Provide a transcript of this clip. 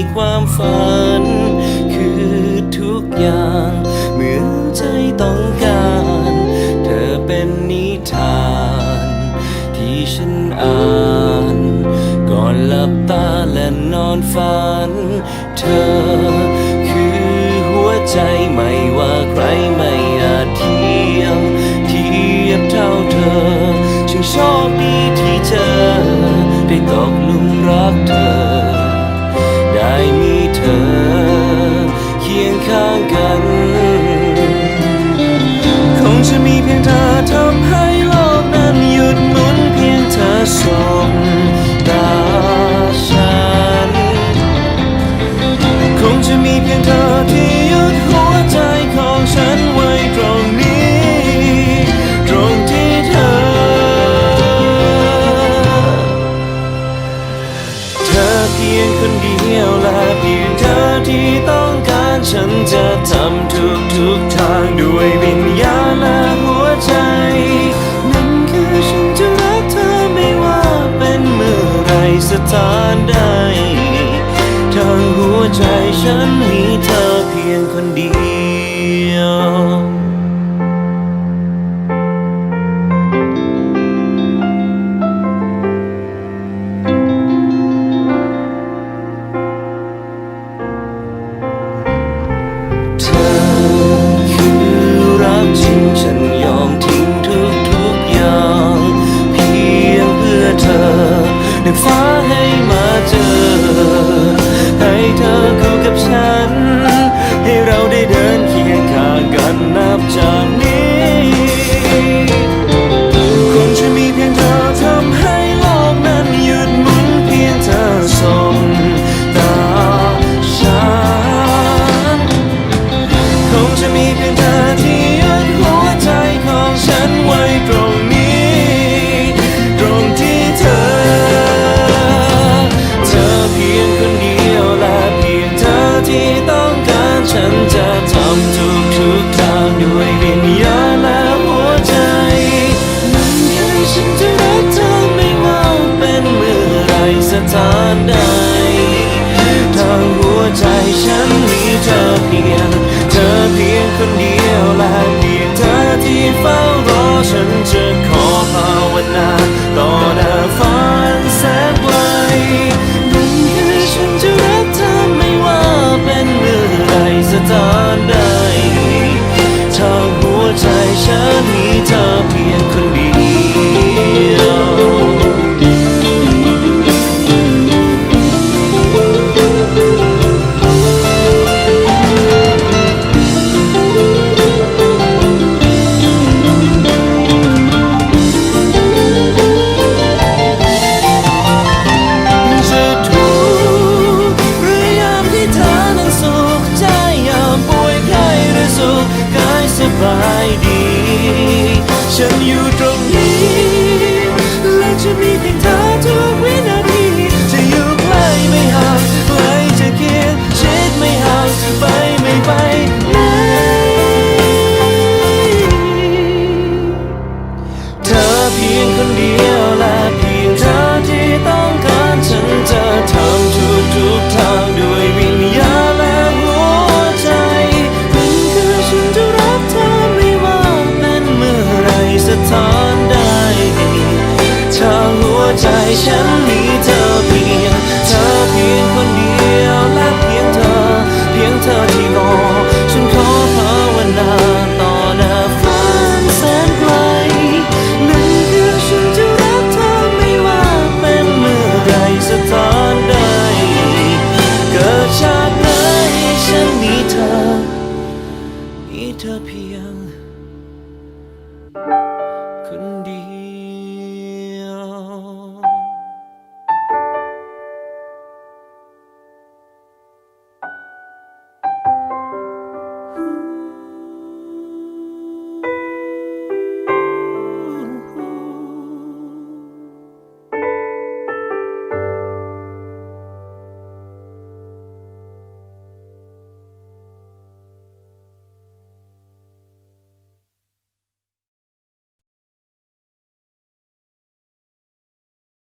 ในความฝัน คือทุกอย่าง เหมือนใจต้องการ เธอเป็นนิทาน ที่ฉันอ่าน ก่อนหลับตาและนอนฝัน เธอคือหัวใจไม่ว่าใครไม่อาจเทียมเทียบเท่าเธอฉันโชคดีที่เธอได้ตกห ต้องการฉันจะทำทุกทุกทางด้วยวิญญาณและหัวใจ นั่นคือฉันจะรักเธอไม่ว่าเป็นเมื่อไรสถานใดทางหัวใจฉันมีเธอเพียงคนเดียว ฉัน สถานใดทางหัวใจฉันมีเธอเพียง เธอเพียงคนเดียวและเพียงเธอที่เฝ้ารอฉันจะขอภาวนา บายดี 爱上你。